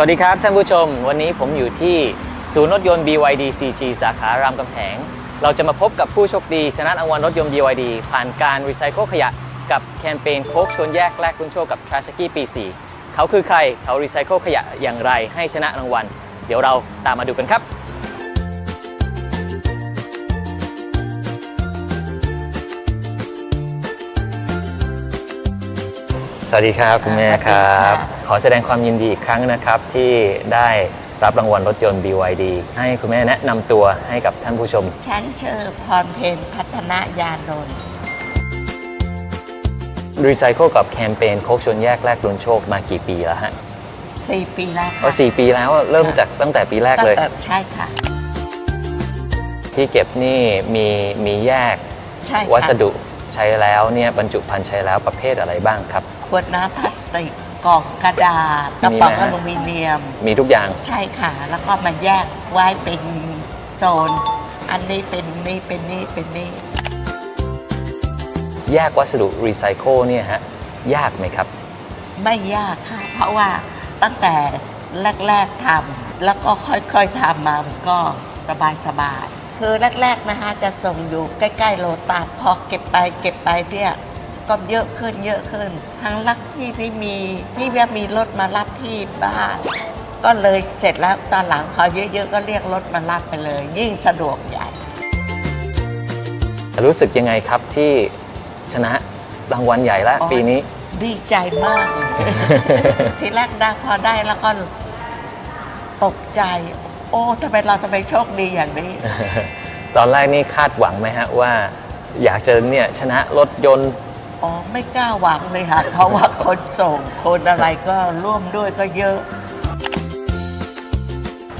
สวัสดีครับท่านผู้ชม วันนี้ผมอยู่ที่ศูนย์รถยนต์ BYD CG สาขารามกำแหง เราจะมาพบกับผู้โชคดีชนะรางวัลรถยนต์ BYD ผ่านการรีไซเคิลขยะกับแคมเปญโค้กชวนแยกแลกคุณโชคกับ t r a s h กี้ปี 4 เขาคือใครเขารีไซเคิลขยะอย่างไรให้ชนะรางวัล เดี๋ยวเราตามมาดูกันครับ สวัสดีครับคุณแม่ครัสวับสดีค่ะขอแสดงความยินดีอีกครั้งนะครับที่ได้รับรางวัลรถยนต์ BYD ให้คุณแม่แนะนำตัวให้กับท่านผู้ชม ฉันชื่อพรเพนพัฒนายานนท์รีไซเคิลกับแคมเปญโคกชวนแยกแลกลุ้นโชคมากี่ปีแล้วฮะสี่ปีแล้วก็ค่ะสี่ปีแล้วเริ่มจากตั้งแต่ปีแรกตั้เลงยแต่ใช่ค่ะ ที่เก็บนี่มีมีแยกใช่ค่ะวัสดุ ใช้แล้วเนี่ยบรรจุภัณฑ์ใช้แล้วประเภทอะไรบ้างครับ ขวดน้ำพลาสติกกล่องกระดาษกระป๋องมีไหมอฮะลูมิเนียม มีทุกอย่างใช่ค่ะ แล้วก็มาแยกไว้เป็นโซน อันนี้เป็นนี่เป็นนี่เป็นนี่แยกวัสดุรีไซเคิลเนี่ยฮะยากไหมครับ ไม่ยากค่ะ เพราะว่าตั้งแต่แรก ๆทำแล้วก็ค่อยๆทำมามันก็สบายๆ คือแรกๆนะคะจะส่งอยู่ใกล้ๆโลตัสพอเก็บไปเก็บไปเนี่ยก็เยอะขึ้นเยอะขึ้น ทั้งลักที่ที่มีพี่เวียมีรถมารับที่บ้าน ก็เลยเสร็จแล้วตอนหลังพอเยอะๆ ก็เรียกรถมารับไปเลย ยิ่งสะดวกใหญ่ รู้สึกยังไงครับที่ชนะรางวัลใหญ่แล้วอ๋อ ปีนี้ ดีใจมากเลย ทีแรกได้พอได้แล้วก็ตกใจ โอ้ทำไมเราทำไมโชคดีอย่างนี้ ตอนแรกนี่คาดหวังไหมฮะว่า อยากจะเนี่ยชนะรถยนต์อ๋อไม่กล้าหวังเลยค่ะเพราะว่าคนส่งคนอะไรก็ร่วมด้วยก็เยอะ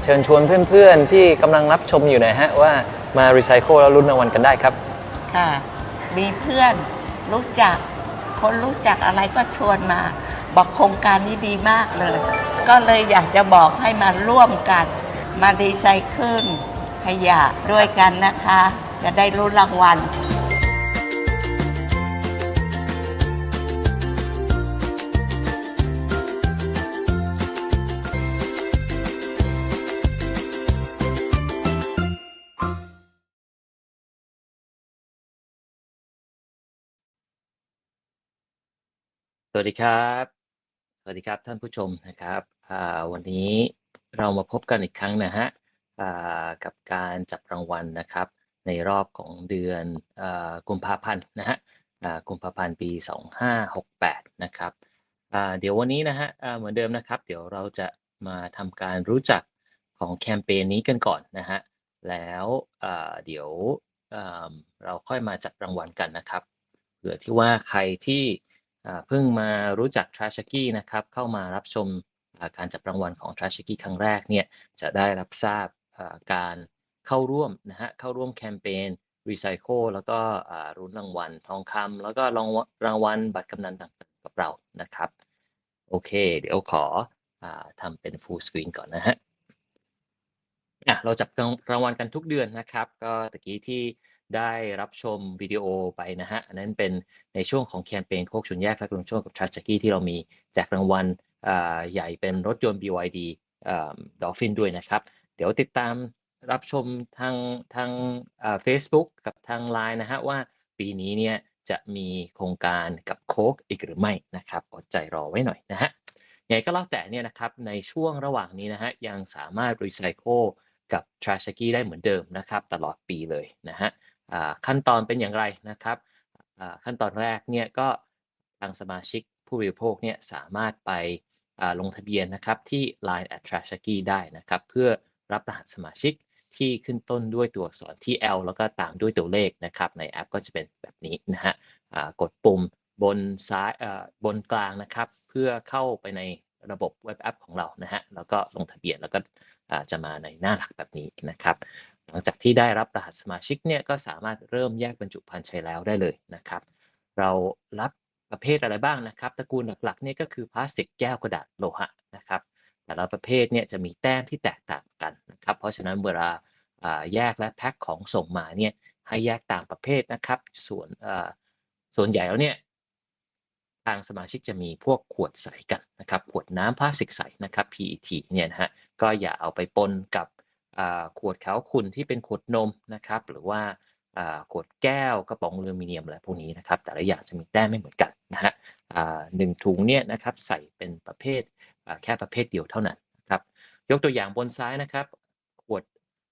เชิญชวนเพื่อนๆที่กำลังรับชมอยู่หนะฮะว่ามารีไซเคิลแล้วลุ้นรางวัลกันได้ครับ ค่ะ มีเพื่อนรู้จัก คนรู้จักอะไรก็ชวนมา บอกโครงการนี้ดีมากเลย ก็เลยอยากจะบอกให้มาร่วมกัน มารีไซเคิลขยะด้วยกันนะคะ จะได้รู้นรางวัลสวัสดีครับ สวัสดีครับท่านผู้ชมนะครับวันนี้ เรามาพบกันอีกครั้งนะฮะกับการจับรางวัลนะครับ ในรอบของเดือนกุมภาพันธ์นะฮะกุมภาพันธ์ปี 2568 นะครับเดี๋ยววันนี้นะฮะเหมือนเดิมนะครับ เดี๋ยวเราจะมาทำการรู้จักของแคมเปญนี้กันก่อนนะฮะแล้วเดี๋ยวเราค่อยมาจับรางวัลกันนะครับเผื่อที่ว่าใครที่เพิ่งมารู้จัก t r a s h กี้นะครับเข้ามารับชม การจับรางวัลของ t r a s h กี้ครั้งแรกเนี่ยจะได้รับทราบการเข้าร่วมนะฮะเข้าร่วมแคมเปญรีไซเคิลแล้วก็รุ้นรางวัลทองคำแล้วก็รางวัลรางวัลบัตรกำนันต่างๆกับเรานะครับ โอเค เดี๋ยวขออทำเป็น full screen ก่อนนะฮะเราจับรางวัลกันทุกเดือนนะครับ ก็ตะกี้ที่ได้รับชมวิดีโอไปนะฮะ อันนั้นเป็นในช่วงของแคมเปญโคกชุนแยกและกรุงโชคกับทรัชกี้ที่เรามีแจกรางวัล ใหญ่เป็นรถยนต์ BYD ดอฟฟินด้วยนะครับ เดี๋ยวติดตามรับชมทางทางอ่า Facebook กับทาง Line นะฮะว่าปีนี้เนี่ยจะมีโครงการกับโค้กอีกหรือไม่นะครับอดใจรอไว้หน่อยนะฮะยังไงก็แล้วแต่เนี่ยนะครับในช่วงระหว่างนี้นะฮะยังสามารถรีไซเคิลกับ t r a s h กี้ได้เหมือนเดิมนะครับตลอดปีเลยนะฮะขั้นตอนเป็นอย่างไรนะครับขั้นตอนแรกเนี่ยก็ทางสมาชิกผู้บริโภคเนี่ยสามารถไป ลงทะเบียนนะครับที่ Line at t r a s h กี้ได้นะครับเพื่อรับรหัสสมาชิกที่ขึ้นต้นด้วยตัวอักษรที่ L แล้วก็ตามด้วยตัวเลขนะครับในแอปก็จะเป็นแบบนี้นะฮะกดปุ่มบนซ้ายบนกลางนะครับ เพื่อเข้าไปในระบบเว็บแอปของเรานะฮะแล้วก็ลงทะเบียนแล้วก็จะมาในหน้าหลักแบบนี้นะครับ หลังจากที่ได้รับรหัสสมาชิกเนี่ยก็สามารถเริ่มแยกบรรจุภัณฑ์ใช้แล้วได้เลยนะครับ เรารับ ประเภทอะไรบ้างนะครับตระกูลหลักๆเนี่ยก็คือพลาสติกแก้วกระดาษโลหะนะครับแต่ละประเภทเนี่ยจะมีแต้มที่แตกต่างกันนะครับ เพราะฉะนั้นเวลาแยกและแพ็คของส่งมาเนี่ยให้แยกตามประเภทนะครับ ส่วนส่วนใหญ่แล้วเนี่ยทางสมาชิกจะมีพวกขวดใสกันนะครับขวดน้ำพลาสติกใสนะครับ PET เนี่ยนะฮะก็อย่าเอาไปปนกับขวดขาวขุ่นที่เป็นขวดนมนะครับ หรือว่าอ่า ขวดแก้วกระป๋องอลูมิเนียมอะไรพวกนี้นะครับแต่ละอย่างจะมีแต้มไม่เหมือนกันนะฮะหนึ่งถุงเนี่ยนะครับใส่เป็นประเภทแค่ประเภทเดียวเท่านั้นนะครับยกตัวอย่างบนซ้ายนะครับขวด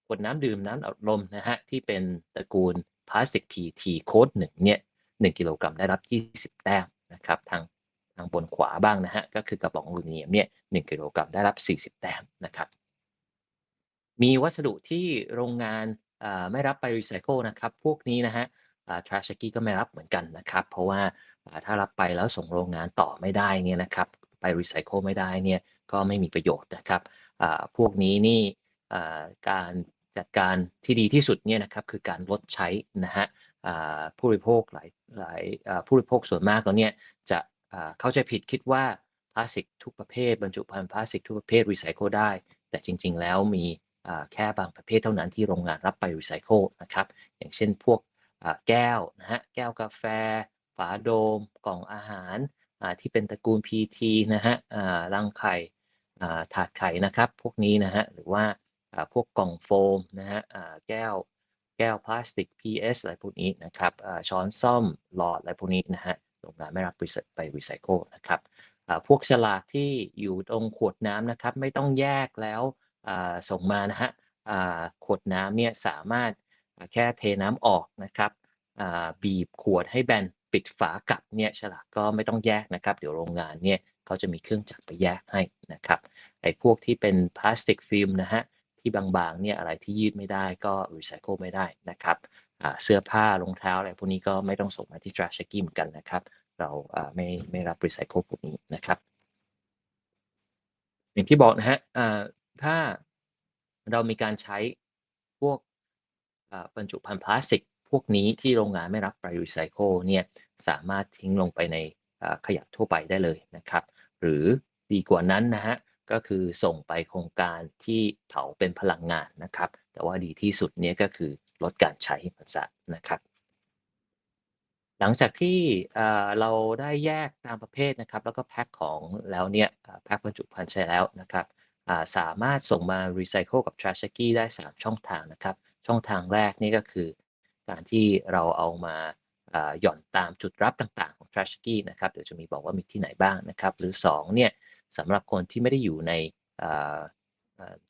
ขวดน้ำดื่มน้ำอัดลมนะฮะที่เป็นตระกูลพลาสติก PET โค้ดหนึ่งเนี่ยหนึ่งกิโลกรัมได้รับ 20 แต้มนะครับทางทางบนขวาบ้างนะฮะก็คือกระป๋องอลูมิเนียมเนี่ยหนึ่งกิโลกรัมได้รับ 40 แต้มนะครับมีวัสดุที่โรงงาน ไม่รับไปรีไซเคิลนะครับ พวกนี้นะฮะทราชกี้ก็ไม่รับเหมือนกันนะครับ เพราะว่าถ้ารับไปแล้วส่งโรงงานต่อไม่ได้เนี่ยนะครับไปรีไซเคิลไม่ได้เนี่ยก็ไม่มีประโยชน์นะครับพวกนี้นี่การจัดการที่ดีที่สุดเนี่ยนะครับคือการลดใช้นะฮะผู้บริโภคหลายหลายผู้บริโภคส่วนมากตอนเนี้ยจะเข้าใจผิดคิดว่าพลาสติกทุกประเภทบรรจุภัณฑ์พลาสติกทุกประเภทรีไซเคิลได้ แต่จริง ๆ แล้วมี แค่บางประเภทเท่านั้นที่โรงงานรับไปรีไซเคิลนะครับ อย่างเช่นพวกแก้วนะฮะแก้วกาแฟ ฝาโดม กล่องอาหารที่เป็นตระกูล PT นะฮะรังไข่ถาดไข่นะครับ พวกนี้นะฮะหรือว่าพวกกล่องโฟมนะฮะแก้วแก้วพลาสติก PS อะไรพวกนี้นะครับช้อนซ่อมหลอดอะไรพวกนี้นะฮะโรงงานไม่รับไปรีไซเคิลนะครับพวกฉลากที่อยู่ตรงขวดน้ำนะครับ ไม่ต้องแยกแล้ว ส่งมานะฮะขวดน้ำเนี่ยสามารถแค่เทน้ำออกนะครับบีบขวดให้แบนปิดฝากลับเนี่ยฉลากก็ไม่ต้องแยกนะครับ เดี๋ยวโรงงานเนี่ยเขาจะมีเครื่องจักรไปแยกให้นะครับไอ้พวกที่เป็นพลาสติกฟิล์มนะฮะที่บางๆเนี่ยอะไรที่ยืดไม่ได้ก็รีไซเคิลไม่ได้นะครับเสื้อผ้ารองเท้าอะไรพวกนี้ก็ไม่ต้องส่งมาที่ trash taking เหมือนกันนะครับ เราไม่ไม่รับรีไซเคิลพวกนี้นะครับ อย่างที่บอกนะฮะ ถ้าเรามีการใช้พวกบรรจุภัณฑ์พลาสติก พวกนี้ที่โรงงานไม่รับไปรีไซเคิลเนี่ยสามารถทิ้งลงไปในขยะทั่วไปได้เลยนะครับ หรือดีกว่านั้นนะฮะก็คือส่งไปโครงการที่เผาเป็นพลังงานนะครับ แต่ว่าดีที่สุดเนี่ยก็คือลดการใช้มันซะนะครับ หลังจากที่เราได้แยกตามประเภทนะครับ แล้วก็แพ็คของแล้วเนี่ยแพ็คบรรจุภัณฑ์ใช้แล้วนะครับ สามารถส่งมารีไซเคิลกับ Trash a g i ได้ 3 ช่องทางนะครับ ช่องทางแรกนี่ก็คือ การที่เราเอามาหย่อนตามจุดรับต่างๆของ Trash a g i นะครับ เดี๋ยวจะมีบอกว่ามีที่ไหนบ้างนะครับ หรือ 2 เนี่ยสำหรับคนที่ไม่ได้อยู่ใน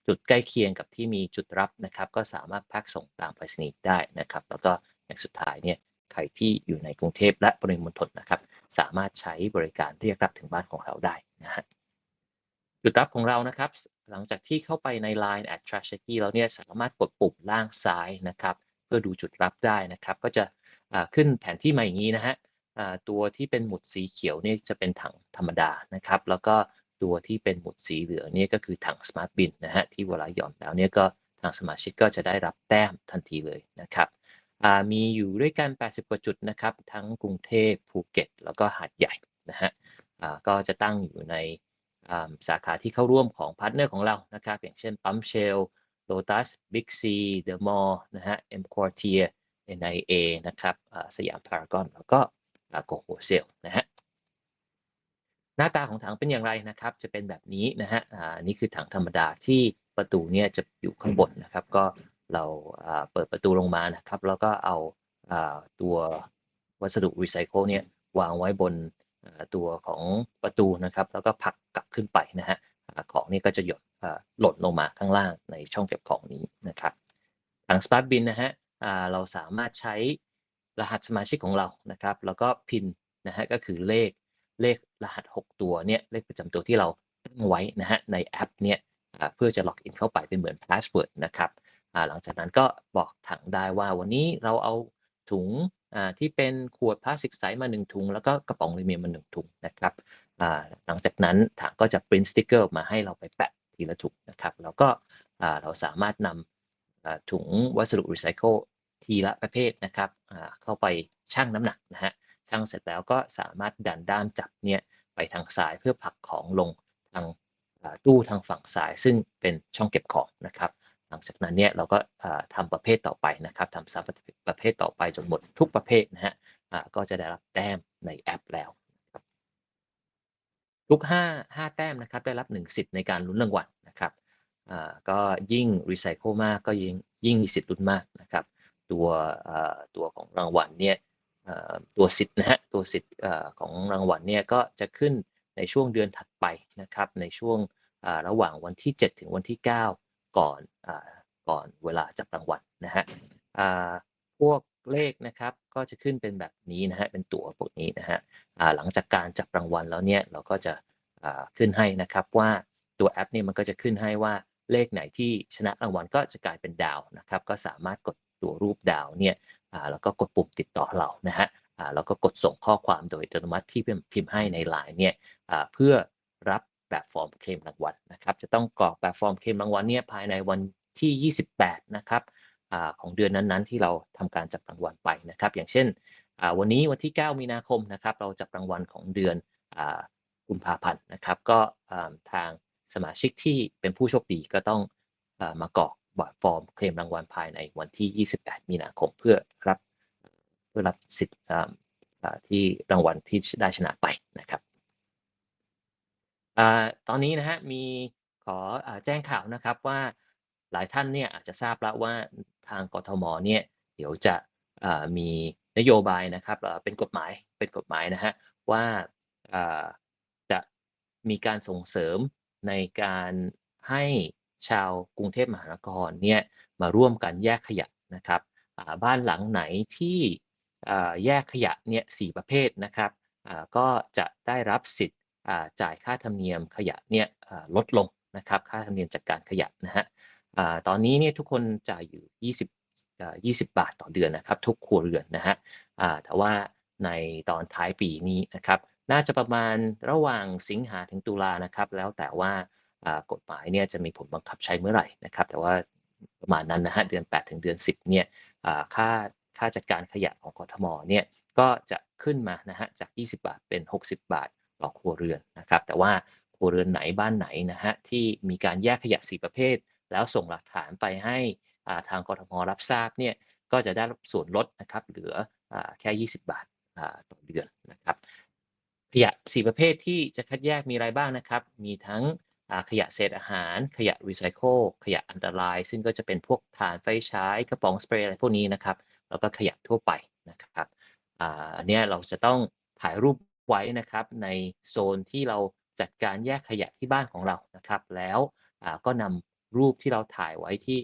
จุดใกล้เคียงกับที่มีจุดรับนะครับ ก็สามารถแพ็คส่งตามไปรษณีย์ได้นะครับ แล้วก็อย่างสุดท้ายเนี่ยใครที่อยู่ในกรุงเทพและปริมณฑลนะครับ สามารถใช้บริการเรียกรับถึงบ้านของเราได้นะฮะ จุดรับของเรานะครับ หลังจากที่เข้าไปใน Line at t r a s h k y แล้วเนี่ยสามารถกดปุ่มล่างซ้ายนะครับ เพื่อดูจุดรับได้นะครับ ก็จะขึ้นแผนที่มาอย่างนี้นะฮะตัวที่เป็นหมุดสีเขียวเนี่ยจะเป็นถังธรรมดานะครับ แล้วก็ตัวที่เป็นหมุดสีเหลืองเนี่ยก็คือถัง Smart Bin นนะฮะที่เวลาหย่อนแล้วเนี่ยก็ทางสมาชิกก็จะได้รับแต้มทันทีเลยนะครับมีอยู่ด้วยกัน 80 กว่าจุดนะครับ ทั้งกรุงเทพภูเก็ต แล้วก็หาดใหญ่นะฮะก็จะตั้งอยู่ใน สาขาที่เข้าร่วมของพาร์ทเนอร์ของเรานะครับอย่างเช่นปั๊มเชลโ o ตัสบิ๊กซีเดอะมอลนะฮะเอ็มควอเทีย NIA นะครับสยามพารากอนแล้วก็โกโฮเซลนะฮะหน้าตาของถังเป็นอย่างไรนะครับ จะเป็นแบบนี้นะฮะอ่านี่คือถังธรรมดาที่ประตูเนี่ยจะอยู่ข้างบนนะครับ ก็เราอ่าเปิดประตูลงมานะครับ แล้วก็เอาอ่าตัววัสดุรีไซเคิลเนี่ยวางไว้บน ตัวของประตูนะครับ แล้วก็ผลักกลับขึ้นไปนะฮะของนี่ก็จะหยดหล่นลงมาข้างล่างในช่องเก็บของนี้นะครับถัง Smart Bin นะฮะเราสามารถใช้รหัสสมาชิกของเรานะครับ แล้วก็พินนะฮะก็คือเลขเลขรหัส 6 ตัวเนี่ยเลขประจำตัวที่เราตั้งไว้นะฮะในแอปเนี่ยเพื่อจะล็อกอินเข้าไปเป็นเหมือนพาสเวิร์ดนะครับหลังจากนั้นก็บอกถังได้ว่าวันนี้เราเอาถุง ที่เป็นขวดพลาสติกใสมาหนึ่งถุง แล้วก็กระป๋องอลูมิเนียมมาหนึ่งถุงนะครับอ่าหลังจากนั้นถังก็จะปริ้นสติกเกอร์มาให้เราไปแปะทีละถุงนะครับแล้วก็อ่าเราสามารถนำอ่าถุงวัสดุรีไซเคิลทีละประเภทนะครับอ่าเข้าไปชั่งน้ำหนักนะฮะชั่งเสร็จแล้วก็สามารถดันด้ามจับเนี่ยไปทางซ้ายเพื่อผลักของลงทางตู้ทางฝั่งซ้ายซึ่งเป็นช่องเก็บของนะครับ หลังจากนั้นเนี่ยเราก็อ่าทำประเภทต่อไปนะครับทำซับประเภทต่อไปจนหมดทุกประเภทนะฮะก็จะได้รับแต้มในแอปแล้วทุก5 5แต้มนะครับได้รับ 1 สิทธิ์ในการลุ้นรางวัลนะครับก็ยิ่งรีไซเคิลมากก็ยิ่งยิ่งมีสิทธิ์ลุ้นมากนะครับ ตัวตัวของรางวัลเนี่ยตัวสิทธิ์นะฮะตัวสิทธิ์ของรางวัลเนี่ยก็จะขึ้นในช่วงเดือนถัดไปนะครับ ในช่วงระหว่างวันที่ 7 ถึงวันที่ 9 ก่อนอ่าก่อนเวลาจับรางวัลนะฮะอ่าพวกเลขนะครับก็จะขึ้นเป็นแบบนี้นะฮะเป็นตั๋วพวกนี้นะฮะอ่าหลังจากการจับรางวัลแล้วเนี่ยเราก็จะอ่าขึ้นให้นะครับว่าตัวแอปเนี่ยมันก็จะขึ้นให้ว่าเลขไหนที่ชนะรางวัลก็จะกลายเป็นดาวนะครับ ก็สามารถกดตัวรูปดาวเนี่ยอ่าแล้วก็กดปุ่มติดต่อเรานะฮะอ่าแล้วก็กดส่งข้อความโดยอัตโนมัติที่พิมพ์ให้ใน LINE เนี่ยอ่าเพื่อรับ แบบฟอร์มเคลมรางวัลนะครับ จะต้องกรอกแบบฟอร์มเคลมรางวัลเนี่ยภายในวันที่ 28 นะครับอของเดือนนั้นๆ ที่เราทำการจับรางวัลไปนะครับ อย่างเช่นวันนี้วันที่ 9 มีนาคมนะครับ เราจับรางวัลของเดือนกุมภาพันธ์นะครับ ก็ทางสมาชิกที่เป็นผู้โชคดีก็ต้องอมากรอกแบบฟอร์มเคลมรางวัลภายในวันที่ 28 มีนาคมเพื่อรับเพื่อรับสิทธิ์ที่รางวัลที่ได้ชนะไปนะครับ อตอนนี้นะฮะมีขออแจ้งข่าวนะครับว่าหลายท่านเนี่ยอาจจะทราบแล้วว่าทางกทมเนี่ยเดี๋ยวจะมีนโยบายนะครับเป็นกฎหมายเป็นกฎหมายนะฮะว่าจะมีการส่งเสริมในการให้ชาวกรุงเทพมหานครเนี่ยมาร่วมกันแยกขยะนะครับบ้านหลังไหนที่แยกขยะเนี่ยสี่ประเภทนะครับก็จะได้รับสิทธิ์ จ่ายค่าธรรมเนียมขยะเนี่ยลดลงนะครับค่าธรรมเนียมจัดการขยะนะฮะตอนนี้เนี่ยทุกคนจ่ายอยู่ 20 20 บาทต่อเดือนนะครับ ทุกครัวเรือนนะฮะแต่ว่าในตอนท้ายปีนี้นะครับน่าจะประมาณระหว่างสิงหาถึงตุลานะครับ แล้วแต่ว่ากฎหมายเนี่ยจะมีผลบังคับใช้เมื่อไหร่นะครับ แต่ว่าประมาณนั้นนะฮะเดือน 8 ถึงเดือน 10เนี่ยค่าค่าจัดการขยะของกทมเนี่ยก็จะขึ้นมานะฮะจาก 20 บาทเป็น 60 บาท ต่อครัวเรือนนะครับ แต่ว่าครัวเรือนไหนบ้านไหนนะฮะที่มีการแยกขยะสีประเภท แล้วส่งหลักฐานไปให้ทางกรทมรับทราบเนี่ยก็จะได้ส่วนลดนะครับเหลืออ่าแค่ 20 บาทต่อเดือนนะครับขยะสีประเภทที่จะคัดแยกมีอะไรบ้างนะครับ มีทั้งขยะเศษอาหาร ขยะรีไซเคิลขยะอันตราย ซึ่งก็จะเป็นพวกถ่านไฟฉายกระป๋องสเปรย์อะไรพวกนี้นะครับ แล้วก็ขยะทั่วไปนะครับอันนี้เราจะต้องถ่ายรูป ไว้นะครับในโซนที่เราจัดการแยกขยะที่บ้านของเรานะครับ แล้วก็นำรูปที่เราถ่ายไว้ที่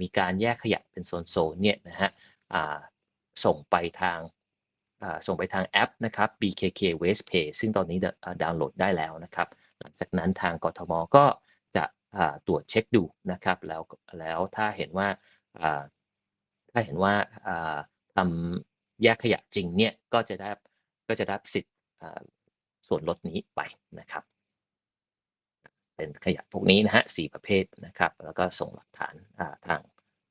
มีการแยกขยะเป็นโซนๆเนี่ยนะฮะส่งไปทางส่งไปทางแอปนะครับ BKK Waste Pay ซึ่งตอนนี้ดาวน์โหลดได้แล้วนะครับ หลังจากนั้นทางกทมก็จะตรวจเช็คดูนะครับ แล้วแล้วถ้าเห็นว่าถ้าเห็นว่าทำแยกขยะจริงเนี่ยก็จะได้ก็จะได้รับสิทธิ์ ส่วนลดนี้ไปนะครับ เป็นขยะพวกนี้นะฮะสี่ประเภทนะครับ แล้วก็ส่งหลักฐานทาง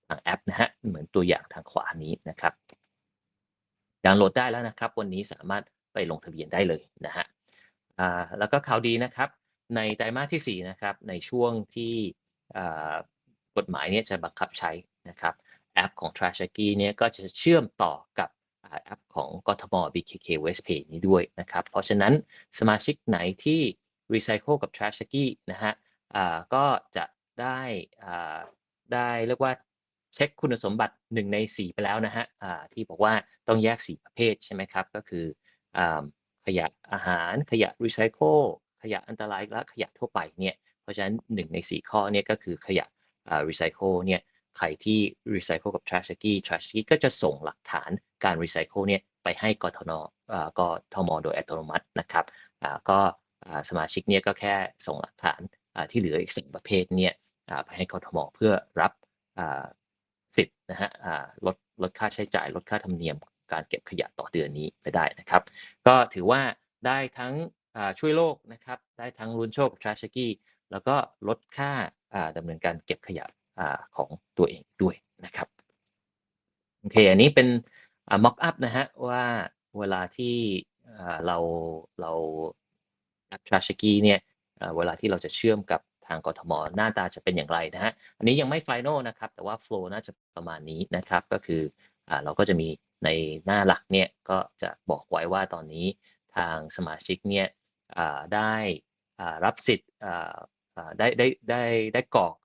ทางแอปนะฮะเหมือนตัวอย่างทางขวานี้นะครับดาวน์โหลดได้แล้วนะครับ วันนี้สามารถไปลงทะเบียนได้เลยนะฮะแล้วก็ข่าวดีนะครับ ในไตรมาสที่ 4 นะครับ ในช่วงที่กฎหมายเนี่ยจะบังคับใช้นะครับ แอปของ t r a s h a k y เนี่ยก็จะเชื่อมต่อกับ แอปของกทม BKK Waste Pay นี้ด้วยนะครับ เพราะฉะนั้นสมาชิกไหนที่ Recycle กับ Trash a g y นะฮะก็จะได้ได้เรียกว่าเช็คคุณสมบัติ 1 ใน 4 ไปแล้วนะฮะที่บอกว่าต้องแยก 4 ประเภทใช่ไหมครับ ก็คืออขยะอาหารขยะ Recycle ขยะอันตรายและขยะทั่วไปเนี่ยเพราะฉะนั้น 1 ใน 4 ข้อเนี่ยก็คือขยะอ่า Recycle เนี่ย ใครที่ recycle กับ trash a g y trash a g y ก็จะส่งหลักฐานการ recycle เนี่ยไปให้กทนกทมโดยอัตโนมัตินะครับก็สมาชิกเนี่ยก็แค่ส่งหลักฐานที่เหลืออีกสิ่งประเภทเนี่ยไปให้กทมเพื่อรับสิทธิ์นะฮะลดลดค่าใช้จ่าย ลดค่าธรรมเนียมการเก็บขยะต่อเดือนนี้ไปได้นะครับ ก็ถือว่าได้ทั้งช่วยโลกนะครับ ได้ทั้งลุ้นโชคกับ trash a g y แล้วก็ลดค่าอ่าดำเนินการเก็บขยะ อของตัวเองด้วยนะครับโอเคอันนี้เป็นอ่า mock up นะฮะว่าเวลาที่เราเรา a p t r a s h k y เนี่ยเวลาที่เราจะเชื่อมกับทางกทมหน้าตาจะเป็นอย่างไรนะฮะอันนี้ยังไม่ final นะครับ แต่ว่า flow น่าจะประมาณนี้นะครับ ก็คืออเราก็จะมีในหน้าหลักเนี่ยก็จะบอกไว้ว่าตอนนี้ทางสมาชิกเนี่ยได้รับสิทธิ์ได้ได้ได้ได้กรอก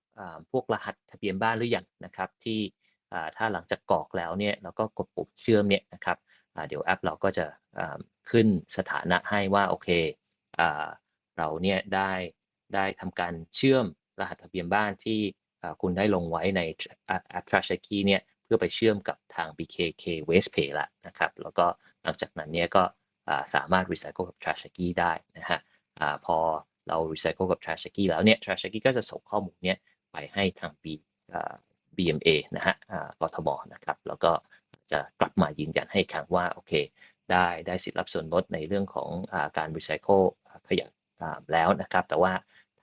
พวกรหัสทะเบียนบ้านหรืออยังนะครับที่ถ้าหลังจากกรอกแล้วเนี่ยเราก็กดปุ่มเชื่อมเนี่ยนะครับเดี๋ยวแอปเราก็จะขึ้นสถานะให้ว่าโอเคอเราเนี่ยได้ได้ทำการเชื่อมรหัสทะเบียนบ้านที่คุณได้ลงไว้ในแอป Trash Key เนี่ยเพื่อไปเชื่อมกับทาง BKK Waste Pay ละนะครับแล้วก็หลังจากนั้นเนี่ยก็สามารถ recycle กับ Trash Key ได้นะฮะพอเรา recycle กับ Trash Key แล้วเนี่ย Trash Key ก็จะส่งข้อมูลเนี้ย ไปให้ทาง B BMA นะฮะอ่ากทมนะครับ แล้วก็จะกลับมายืนยันให้ครั้งว่าโอเค ได้ได้สิทธิ์รับส่วนลดในเรื่องของอการ recycle อ่าขยะแล้วนะครับ แต่ว่า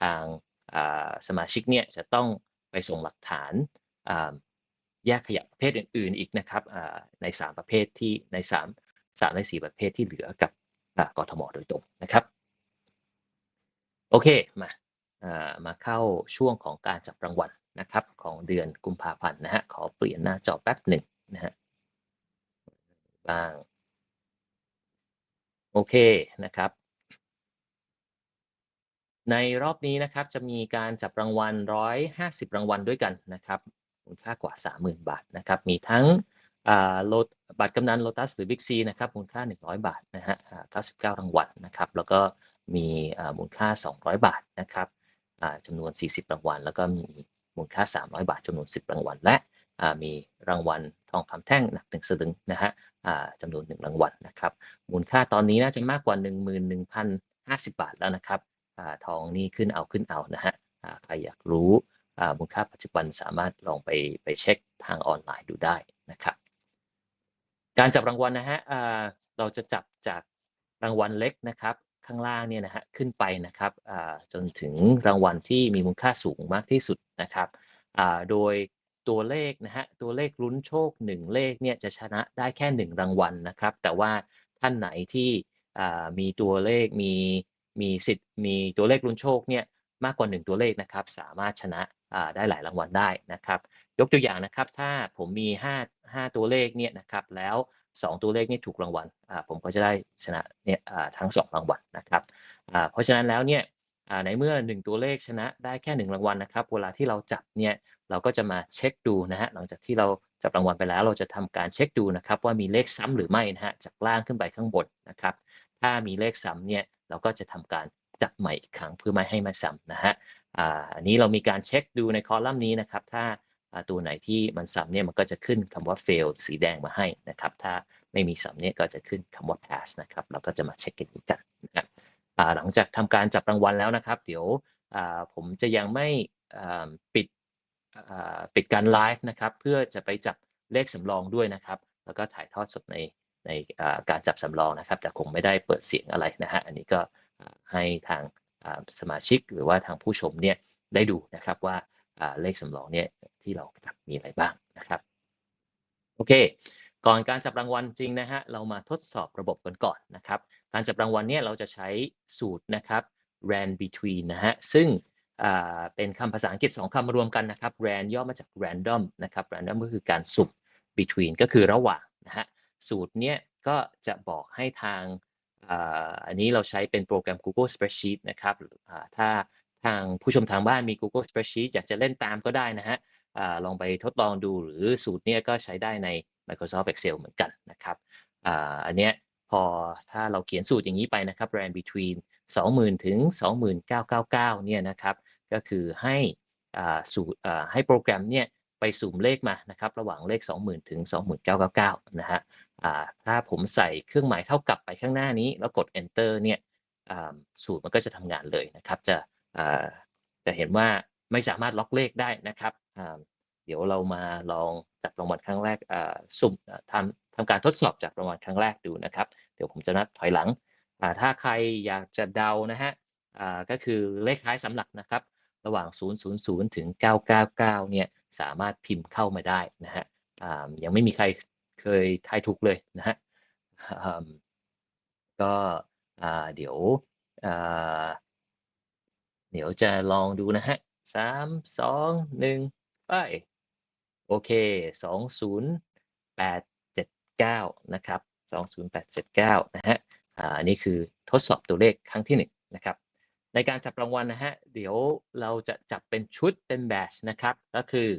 ทางสมาชิกเนี่ยจะต้องไปส่งหลักฐานแยกขยะประเภทอื่น ๆ อีกนะครับอ่าใน 3 ประเภทที่ใน 3 3ใน4ประเภทที่เหลือกับอ่ากทมโดยตรงนะครับ โอเค มา มาเข้าช่วงของการจับรางวัลนะครับของเดือนกุมภาพันธ์นะฮะขอเปลี่ยนหน้าจอแป๊บหนึ่งนะฮะบ้างโอเคนะครับ ในรอบนี้นะครับจะมีการจับรางวัล 150 รางวัลด้วยกันนะครับมูลค่ากว่า 30,000 บาทนะครับ มีทั้งโลดบัตรกำนันโลตัสหรือบิ๊กซีนะครับมูลค่า 100 บาทนะฮะอ่า99 รางวัลนะครับ แล้วก็มีมูลค่า 200 บาทนะครับ จำนวน 40 รางวัล แล้วก็มีมูลค่า 300 บาทจำนวน 10 รางวัล และมีรางวัลทองคำแท่งหนัก1สลึงนะฮะจำนวน 1 รางวัลนะครับ มูลค่าตอนนี้น่าจะมากกว่า 11,050 บาทแล้วนะครับอทองนี่ขึ้นเอาขึ้นเอานะฮะใครอยากรู้มูลค่าปัจจุบันสามารถลองไปไปเช็คทางออนไลน์ดูได้นะครับการจับรางวัลนะฮะเราจะจับจากรางวัลเล็กนะครับ ข้างล่างเนี่ยนะฮะขึ้นไปนะครับจนถึงรางวัลที่มีมูลค่าสูงมากที่สุดนะครับโดยตัวเลขนะฮะตัวเลขลุ้นโชค 1 เลขเนี่ยจะชนะได้แค่ 1 รางวัลนะครับ แต่ว่าท่านไหนที่มีตัวเลขมีมีสิทธิ์มีตัวเลขลุ้นโชคเนี่ยมากกว่า 1 ตัวเลขนะครับสามารถชนะได้หลายรางวัลได้นะครับ ยกตัวอย่างนะครับถ้าผมมี 5 5 ตัวเลขเนี่ยนะครับแล้ว 2 ตัวเลขนี่ถูกรางวัลอ่าผมก็จะได้ชนะเนี่ยอ่าทั้ง 2 รางวัลนะครับอ่าเพราะฉะนั้นแล้วเนี่ยอ่าในเมื่อ 1 ตัวเลขชนะได้แค่ 1 รางวัลนะครับ เวลาที่เราจับเนี่ยเราก็จะมาเช็คดูนะฮะหลังจากที่เราจับรางวัลไปแล้ว เราจะทำการเช็คดูนะครับ ว่ามีเลขซ้ำหรือไม่นะฮะจากล่างขึ้นไปข้างบนนะครับ ถ้ามีเลขซ้ำเนี่ยเราก็จะทำการจับใหม่อีกครั้งเพื่อไม่ให้มาซ้ำนะฮะอ่าอันนี้เรามีการเช็คดูในคอลัมน์นี้นะครับ ถ้า ตัวไหนที่มันซ้ำเนี่ยมันก็จะขึ้นคำว่า fail สีแดงมาให้นะครับ ถ้าไม่มีซ้ำเนี่ยก็จะขึ้นคำว่า pass นะครับ เราก็จะมาเช็คกันอีกกันนะครับหลังจากทำการจับรางวัลแล้วนะครับ เดี๋ยวผมจะยังไม่ปิดปิดการไลฟ์นะครับ เพื่อจะไปจับเลขสำรองด้วยนะครับ แล้วก็ถ่ายทอดสดในในการจับสำรองนะครับ แต่คงไม่ได้เปิดเสียงอะไรนะฮะ อันนี้ก็ให้ทางสมาชิกหรือว่าทางผู้ชมเนี่ยได้ดูนะครับว่า เลขสำรองเนี่ยที่เราจับมีอะไรบ้างนะครับโอเค ก่อนการจับรางวัลจริงนะฮะเรามาทดสอบระบบกันก่อนนะครับ การจับรางวัลเนี่ยเราจะใช้สูตรนะครับ ran between นะฮะซึ่งอ่าเป็นคำภาษาอังกฤษ 2คำมารวมกันนะครับ ran ย่อมาจาก random นะครับ random ก็คือการสุ่ม between ก็คือระหว่างนะฮะสูตรเนี่ยก็จะบอกให้ทางอ่าอันนี้เราใช้เป็นโปรแกรม Google Spreadsheet นะครับถ้า ทางผู้ชมทางบ้านมี Google Spreadsheet อยากจะเล่นตามก็ได้นะฮะอลองไปทดลองดูหรือสูตรเนี้ยก็ใช้ได้ใน Microsoft Excel เหมือนกันนะครับอ,อันเนี้ยพอถ้าเราเขียนสูตรอย่างนี้ไปนะครับ ran between 20,000 ถึง2999 เนี่ยนะครับก็คือให้สูตรให้โปรแกรมเนี่ยไปสุ่มเลขมานะครับระหว่างเลข 20,000 ถึง 2999นะฮะอ่าถ้าผมใส่เครื่องหมายเท่ากับไปข้างหน้านี้ แล้วกด enter เนี่ยสูตรมันก็จะทำงานเลยนะครับจะ จะเห็นว่าไม่สามารถล็อกเลขได้นะครับ เดี๋ยวเรามาลองจับรางวัลครั้งแรกสุ่มทำทำการทดสอบจับรางวัลครั้งแรกดูนะครับ เดี๋ยวผมจะนับถอยหลัง ถ้าใครอยากจะเดานะฮะก็คือเลขท้ายสำหลักนะครับ ระหว่าง 000 ถึง 999 เนี่ยสามารถพิมพ์เข้ามาได้นะฮะยังไม่มีใครเคยทายถูกเลยนะฮะก็เดี๋ยว เดี๋ยวจะลองดูนะฮะสามสองหนึ่งไป โอเคสองศูนย์แปดเจ็ดเก้านะครับสองศูนย์แปดเจ็ดเก้านะฮะอ่านี่คือทดสอบตัวเลขครั้งที่หนึ่งนะครับในการจับรางวัลนะฮะเดี๋ยวเราจะจับเป็นชุดเป็นแบชนะครับก็คือ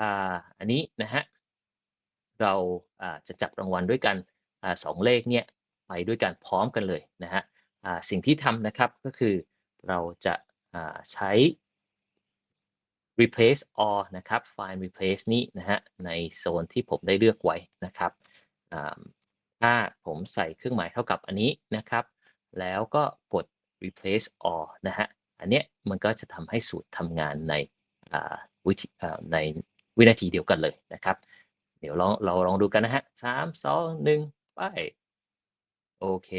อ่าอันนี้นะฮะเราอ่าจะจับรางวัลด้วยกันอ่าสองเลขเนี่ยไปด้วยกันพร้อมกันเลยนะฮะอ่าสิ่งที่ทำนะครับก็คือเราจะ ใช้ replace all นะครับ find replace นี้นะฮะในโซนที่ผมได้เลือกไว้นะครับถ้าผมใส่เครื่องหมายเท่ากับอันนี้นะครับ แล้วก็กด replace all นะฮะอันเนี้ยมันก็จะทำให้สูตรทำงานในวิธีในวินาทีเดียวกันเลยนะครับ เดี๋ยวลองเราลองดูกันนะฮะสามสองหนึ่งไปโอเค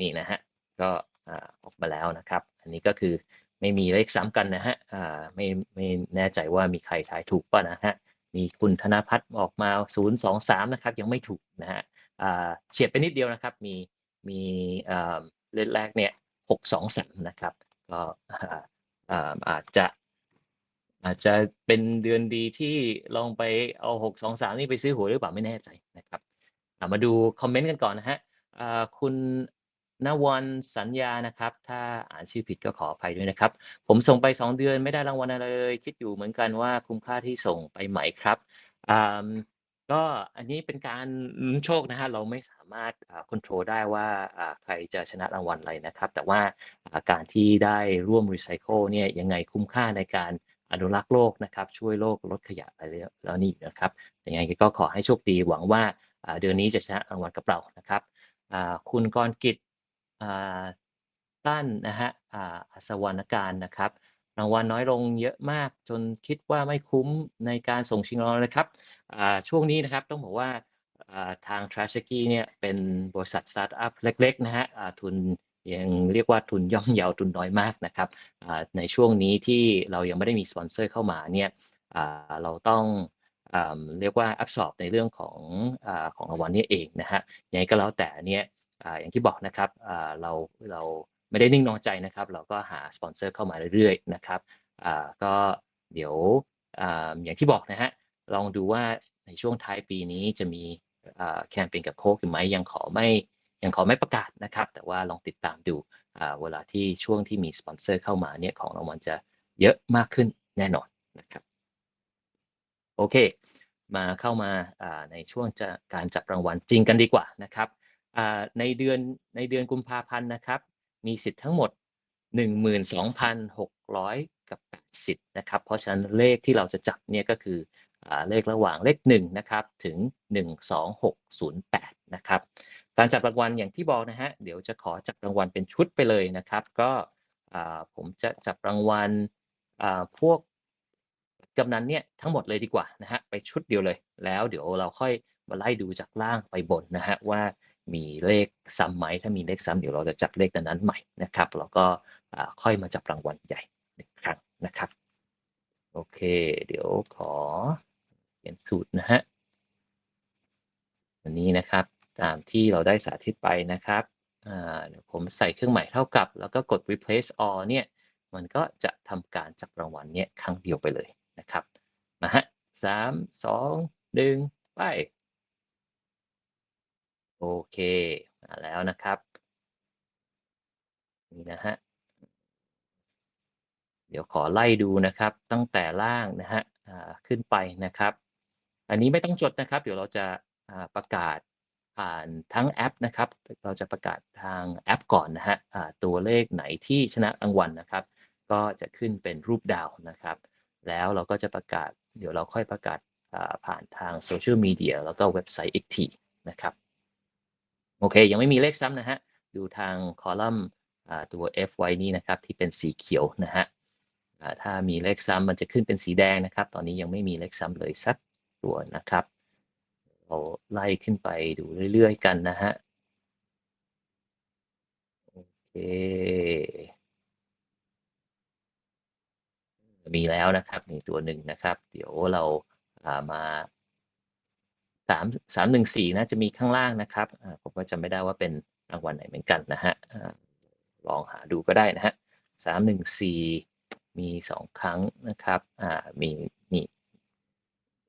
นี่นะฮะ ก็อออกมาแล้วนะครับ อันนี้ก็คือ ไม่มีเลขซ้ำกันนะฮะอ่าไม่ไม่แน่ใจว่ามีใครทายถูกป่ะนะฮะมีคุณธนพัฒน์ออกมา 0 2 3 นะครับ ยังไม่ถูกนะฮะอ่าเฉียดไปนิดเดียวนะครับ มีมีอ่าเลขแรกเนี่ย 6 2 3 นะครับ ก็อ่าอ่าอาจจะอาจจะเป็นเดือนดีที่ลองไปเอา 6 2 3 นี่ไปซื้อหวยหรือเปล่าไม่แน่ใจนะครับ มาดูคอมเมนต์กันก่อนนะฮะอ่าคุณ นวันสัญญานะครับ ถ้าอ่านชื่อผิดก็ขออภัยด้วยนะครับ ผมส่งไป 2 เดือนไม่ได้รางวัลอะไรเลย คิดอยู่เหมือนกันว่าคุ้มค่าที่ส่งไปไหมครับอ่าก็อันนี้เป็นการลุ้นโชคนะฮะเราไม่สามารถควบคุมได้ว่าใครจะชนะรางวัลอะไรนะครับ แต่ว่าการที่ได้ร่วมรีไซเคิลเนี่ยยังไงคุ้มค่าในการอนุรักษ์โลกนะครับ ช่วยโลกลดขยะอะไรแล้วนี่นะครับยังไงก็ขอให้โชคดีหวังว่าเดือนนี้จะชนะรางวัลกับเรานะครับอ่าคุณกรกิจ อ่านนะฮะอ่าอัศวรรณการนะครับรางวัลน้อยลงเยอะมากจนคิดว่าไม่คุ้มในการส่งชิงรางวัลเลยครับช่วงนี้นะครับต้องบอกว่าทาง t r a s h k y เนี่ยเป็นบริษัทสตาร์ทอัพเล็กๆนะฮะทุนยังเรียกว่าทุนย่อมเยาทุนน้อยมากนะครับในช่วงนี้ที่เรายังไม่ได้มีสปอนเซอร์เข้ามาเนี่ยเราต้องเรียกว่า absorb ในเรื่องของของรางวัลนี้เองนะฮะยังไงก็แล้วแต่เนี่ย อย่างที่บอกนะครับเราเราไม่ได้นิ่งนอนใจนะครับ เราก็หาสปอนเซอร์เข้ามาเรื่อยๆนะครับก็เดี๋ยวออย่างที่บอกนะฮะลองดูว่าในช่วงท้ายปีนี้จะมีแคมเปญกับโค้กหรือไม่ยังขอไม่ยังขอไม่ประกาศนะครับ แต่ว่าลองติดตามดูเวลาที่ช่วงที่มีสปอนเซอร์เข้ามาเนี่ยของรางวัลจะเยอะมากขึ้นแน่นอนนะครับโอเค มาเข้ามาในช่วงจะการจับรางวัลจริงกันดีกว่านะครับ ในเดือนในเดือนกุมภาพันธ์นะครับ มีสิทธิ์ทั้งหมด 12,600 กับ8สิทธิ์นะครับ เพราะฉะนั้นเลขที่เราจะจับเนี่ยก็คืออเลขระหว่างเลข1นะครับถึง 12608 นะครับ การจับรางวัลอย่างที่บอกนะฮะเดี๋ยวจะขอจับรางวัลเป็นชุดไปเลยนะครับ ก็ผมจะจับรางวัลพวกกำนันเนี่ยทั้งหมดเลยดีกว่านะฮะไปชุดเดียวเลย แล้วเดี๋ยวเราค่อยมาไล่ดูจากล่างไปบนนะฮะว่า มีเลขซ้ำไหมถ้ามีเลขซ้ำเดี๋ยวเราจะจับเลขนั้นใหม่นะครับแล้วก็ค่อยมาจับรางวัลใหญ่หนึ่งครั้งนะครับโอเค เดี๋ยวขอเขียนสูตรนะฮะอันนี้นะครับตามที่เราได้สาธิตไปนะครับเดี๋ยวผมใส่เครื่องหมายเท่ากับ แล้วก็กด replace all เนี่ยมันก็จะทำการจับรางวัลเนี่ยครั้งเดียวไปเลยนะครับมาฮะสามสองหนึ่งไป โอเคมาแล้วนะครับ นี่นะฮะ เดี๋ยวขอไล่ดูนะครับ ตั้งแต่ล่างนะฮะอ่าขึ้นไปนะครับ อันนี้ไม่ต้องจดนะครับ เดี๋ยวเราจะอ่าประกาศผ่านทั้งแอปนะครับ เราจะประกาศทางแอปก่อนนะฮะอ่าตัวเลขไหนที่ชนะรางวัลนะครับ ก็จะขึ้นเป็นรูปดาวนะครับ แล้วเราก็จะประกาศ เดี๋ยวเราค่อยประกาศอ่าผ่านทางโซเชียลมีเดียแล้วก็เว็บไซต์อีกทีนะครับ โอเค ยังไม่มีเลขซ้ำนะฮะ ดูทางคอลัมน์ตัว F ไว้นี่นะครับ ที่เป็นสีเขียวนะฮะถ้ามีเลขซ้ำมันจะขึ้นเป็นสีแดงนะครับ ตอนนี้ยังไม่มีเลขซ้ำเลยสักตัวนะครับ เราไล่ขึ้นไปดูเรื่อย ๆ กันนะฮะ โอเค มีแล้วนะครับมีตัวหนึ่งนะครับ เดี๋ยวเราามา สามสามหนึ่งสี่นะจะมีข้างล่างนะครับผมก็จำไม่ได้ว่าเป็นรางวัลไหนเหมือนกันนะฮะลองหาดูก็ได้นะฮะสามหนึ่งสี่มีสองครั้งนะครับอ่ามีนี่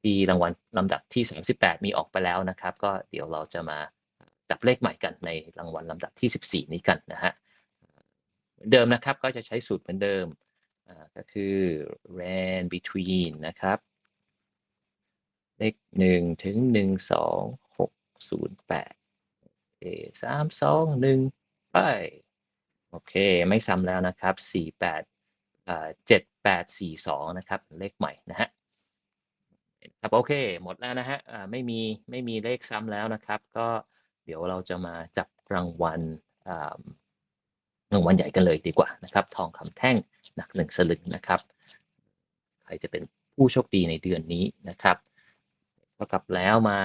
ที่รางวัลลำดับที่สามสิบแปดมีออกไปแล้วนะครับ ก็เดี๋ยวเราจะมาจับเลขใหม่กันในรางวัลลำดับที่สิบสี่นี้กันนะฮะเดิมนะครับก็จะใช้สูตรเหมือนเดิมก็คือ ran between นะครับ เลขหนึ่งถึงหนึ่งสองหกศูนย์แปดเอสามสองหนึ่งไป โอเค ไม่ซ้ำแล้วนะครับสี่แปดเจ็ดแปดสี่สองนะครับ เลขใหม่นะฮะครับโอเค หมดแล้วนะฮะไม่มีไม่มีเลขซ้ำแล้วนะครับ ก็เดี๋ยวเราจะมาจับรางวัลรางวัลใหญ่กันเลยดีกว่านะครับ ทองคำแท่งหนักหนึ่งสลึงนะครับ ใครจะเป็นผู้โชคดีในเดือนนี้นะครับ เท่ากับแล้วมา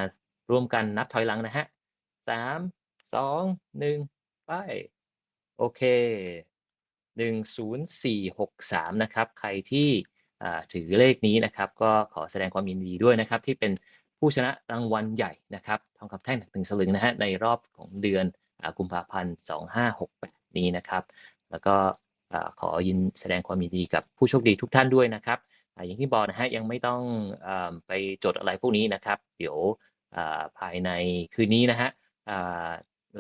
ร่วมกันนับถอยหลังนะฮะสามสองหนึ่งไป โอเคหนึ่งศูนย์สี่หกสามนะครับ ใครที่ถือเลขนี้นะครับ ก็ขอแสดงความยินดีด้วยนะครับ ที่เป็นผู้ชนะรางวัลใหญ่นะครับทองคำแท่งหนักหนึ่งสลึงนะฮะในรอบของเดือนกุมภาพันธ์สองห้าหกแปดนี้นะครับ แล้วก็ขอยินแสดงความยินดีกับผู้โชคดีทุกท่านด้วยนะครับ อย่างที่บอกนะฮะยังไม่ต้องอไปจดอะไรพวกนี้นะครับ เดี๋ยวภายในคืนนี้นะฮะ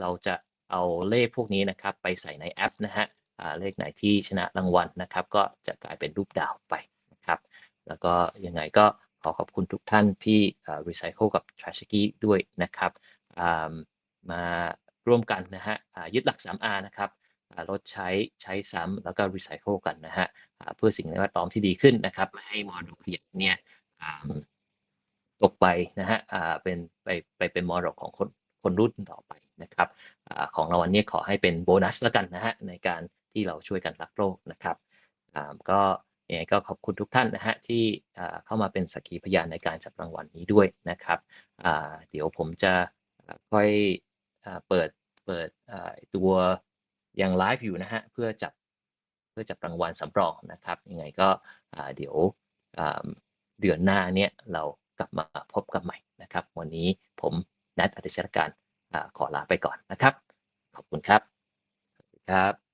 เราจะเอาเลขพวกนี้นะครับ ไปใส่ในแอปนะฮะเลขไหนที่ชนะรางวัลนะครับ ก็จะกลายเป็นรูปดาวไปนะครับ แล้วก็ยังไงก็ขอขอบคุณทุกท่านที่อ่า Recycle กับ t r a s h k y ด้วยนะครับมาร่วมกันนะฮะยึดหลัก 3R นะครับ ลดใช้ใช้ซ้ำแล้วก็ Recycle กันนะฮะเพื่อสิ่งแวดล้อมที่ดีขึ้นนะครับไม่ให้มรดกขยะเนี่ยตกไปนะฮะเป็นไปไปเป็นมรดกของคนคนรุ่นต่อไปนะครับอของรางวัลเนี้ขอให้เป็นโบนัสแล้วกันนะฮะในการที่เราช่วยกันรักโลกนะครับก็ยังไงก็ขอบคุณทุกท่านนะฮะที่อ่เข้ามาเป็นสักขีพยานในการจับรางวัลนี้ด้วยนะครับเดี๋ยวผมจะค่อยอเปิดเปิดตัว ยังไลฟ์อยู่นะฮะเพื่อจับเพื่อจับรางวัลสำรองนะครับยังไงก็เดี๋ยวเดือนหน้าเนี่ยเรากลับมาพบกันใหม่นะครับ วันนี้ผมนัดอธิชรการขอลาไปก่อนนะครับ ขอบคุณครับสวัสดีครับ